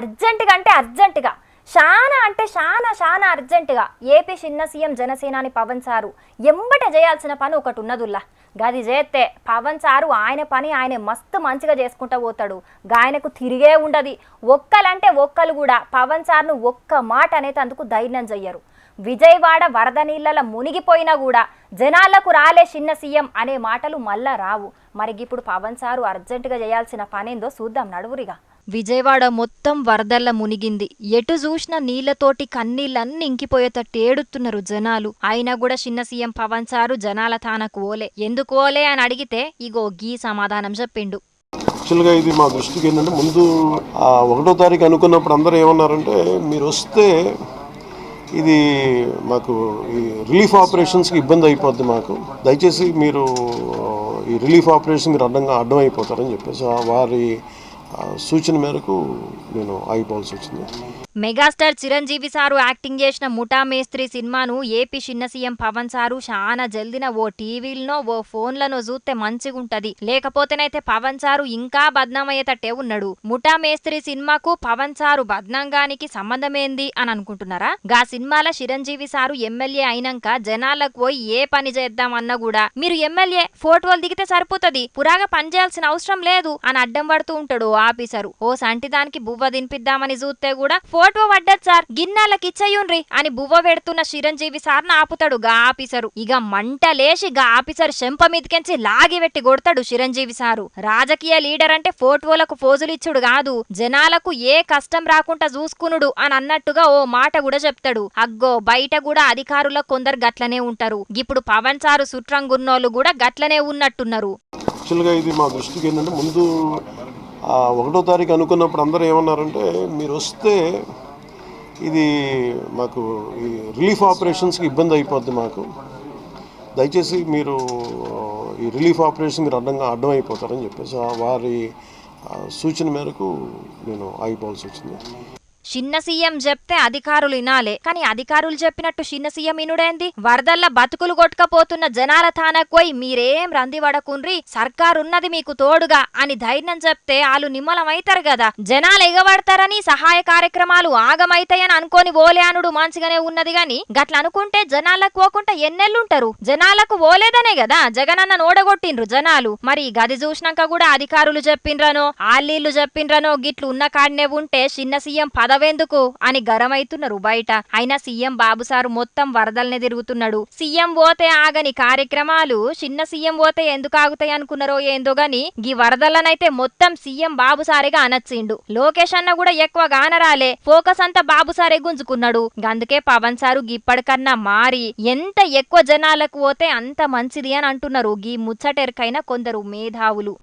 అర్జెంటుగా అంటే అర్జెంటుగా. చాలా అంటే చాలా చాలా అర్జెంటుగా. ఏపీ చిన్న సీఎం జనసేనాని పవన్ సారు. ఎంబట చేయాల్సిన పని ఒకటి ఉన్నదుల్లా. గది చేస్తే పవన్ సారు ఆయన పని ఆయన మస్తు మంచిగా చేసుకుంటూ పోతాడు. గాయనకు తిరిగే ఉండదు. ఒక్కలంటే ఒక్కలు కూడా పవన్ సార్ను ఒక్క మాట అనేది అందుకు ధైర్యం చెయ్యరు. విజయవాడ వరద నీళ్ళల మునిగిపోయినా కూడా జనాలకు రాలే చిన్న సీఎం అనే మాటలు మళ్ళా రావు. మరి ఇప్పుడు పవన్ సారు అర్జెంటుగా చేయాల్సిన పనేందో చూద్దాం నడువురిగా. విజయవాడ మొత్తం వరదల్ల మునిగింది. ఎటు చూసినా నీళ్ళతోటి కన్నీళ్ళన్నీ ఇంకిపోయేటట్టు ఏడుతున్నారు జనాలు. అయినా కూడా చిన్న సీఎం పవన్ సారు జనాల తానకు ఓలే. ఎందుకు ఓలే అని అడిగితే ఇగో గీ సమాధానం చెప్పిండు. యాక్చువల్గా ఇది మా దృష్టికి ఏంటంటే ముందు ఒకటో తారీఖు అనుకున్నప్పుడు అందరూ ఏమన్నారంటే మీరు వస్తే ఇది మాకు ఈ రిలీఫ్ ఆపరేషన్స్కి ఇబ్బంది అయిపోద్ది మాకు. దయచేసి మీరు ఈ రిలీఫ్ ఆపరేషన్ మీరు అడ్డంగా అడ్డం అయిపోతారని చెప్పేసి ఆ వారి సూచన మేరకు నేను ఆగిపోవాల్సి వచ్చింది మెగాస్టార్ చిరంజీవి సారు యాక్టింగ్ చేసిన ముఠా మేస్త్రి సినిమాను ఏపీ చిన్న సీఎం పవన్ సారు చాలా జల్దిన ఓ టీవీలనో ఓ ఫోన్లనో చూస్తే మంచిగుంటది. లేకపోతేనైతే పవన్ సారు ఇంకా బద్నామయ్యేటట్టే ఉన్నాడు. ముఠా మేస్త్రి సినిమాకు పవన్ సారు బద్నాంగానికి సంబంధమేంది అని అనుకుంటున్నారా గా సినిమాల చిరంజీవి సారు ఎమ్మెల్యే అయినాక జనాలకు పోయి ఏ పని చేద్దామన్నా కూడా మీరు ఎమ్మెల్యే ఫోటోలు దిగితే సరిపోతది. పురాగా పని చేయాల్సిన అవసరం లేదు అని అడ్డం పడుతూ ఉంటాడు ఓ ఆఫీసరు. ఓ సంటిదానికి బువ్వ దినిపిద్దామని చూస్తే కూడా ఫోటో పడ్డది సార్. గిన్నెలకిచ్చేయుండ్రి అని బువ్వ పెడుతున్న చిరంజీవి సార్ను ఆపుతాడు గా ఆఫీసరు. ఇక మంట లేచి గా ఆఫీసర్ శంప మీదకెంచి లాగి పెట్టి కొడతాడు చిరంజీవి సారు. రాజకీయ లీడర్ అంటే ఫోటోలకు ఫోజులు ఇచ్చుడు కాదు. జనాలకు ఏ కష్టం రాకుండా చూసుకునుడు అని అన్నట్టుగా ఓ మాట కూడా చెప్తాడు. అగ్గో బయట కూడా అధికారులకు కొందరు గట్లనే ఉంటారు. ఇప్పుడు పవన్ సారు సుట్రంగున్నోళ్ళు కూడా గట్లనే ఉన్నట్టున్నారు. యాక్చువల్గా ఇది మా దృష్టికి ఏంటంటే ముందు ఒకటో తారీఖు అనుకున్నప్పుడు అందరూ ఏమన్నారంటే మీరు వస్తే ఇది మాకు ఈ రిలీఫ్ ఆపరేషన్స్కి ఇబ్బంది అయిపోద్ది మాకు. దయచేసి మీరు ఈ రిలీఫ్ ఆపరేషన్ మీరు అడ్డంగా అడ్డం అయిపోతారని చెప్పేసి ఆ వారి సూచన మేరకు నేను ఆగిపోవాల్సి వచ్చింది. చిన్న సీఎం చెప్తే అధికారులు వినాలే కానీ అధికారులు చెప్పినట్టు చిన్న సీఎం ఇనుడేంది? వరదల్ల బతుకులు కొట్టుకపోతున్న జనాల తానకు పోయి మీరేం రంది పడకుండ్రి? సర్కారున్నది మీకు తోడుగా అని ధైర్యం చెప్తే వాళ్ళు నిమ్మలమైతారు కదా జనాలు ఎగబడతారని సహాయ కార్యక్రమాలు ఆగమైతాయని అనుకోని ఓలేనుడు మంచిగానే ఉన్నది గాని గట్ల అనుకుంటే జనాలకు పోకుండా ఎన్నెళ్ళుంటారు జనాలకు ఓలేదనే కదా జగనన్న నోడగొట్టిండ్రు జనాలు. మరి గది చూసినాక కూడా అధికారులు చెప్పిండ్రనో ఆళ్ళీళ్ళు చెప్పిండ్రనో గిట్లు ఉన్న కాడనే ఉంటే చిన్న సీఎం పదవెందుకు అని గరమైతున్నారు బయట అయినా సీఎం బాబు సారు మొత్తం వరదల్నే తిరుగుతున్నాడు. సీఎం పోతే ఆగని కార్యక్రమాలు చిన్న సీఎం పోతే ఎందుకు ఆగుతాయి అనుకున్నారో ఏందో గాని గీ వరదలనైతే మొత్తం సీఎం బాబు సారేగా అనొచ్చిండు. లోకేష్ అన్న కూడా ఎక్కువ గానరాలే. ఫోకస్ అంతా బాబు సారే గుంజుకున్నాడు అందుకే పవన్ సారు గిప్పటికన్నా మారి ఎంత ఎక్కువ జనాలకు పోతే అంత మంచిది అని అంటున్నారు. గీ ముచ్చటెరకైన కొందరు మేధావులు.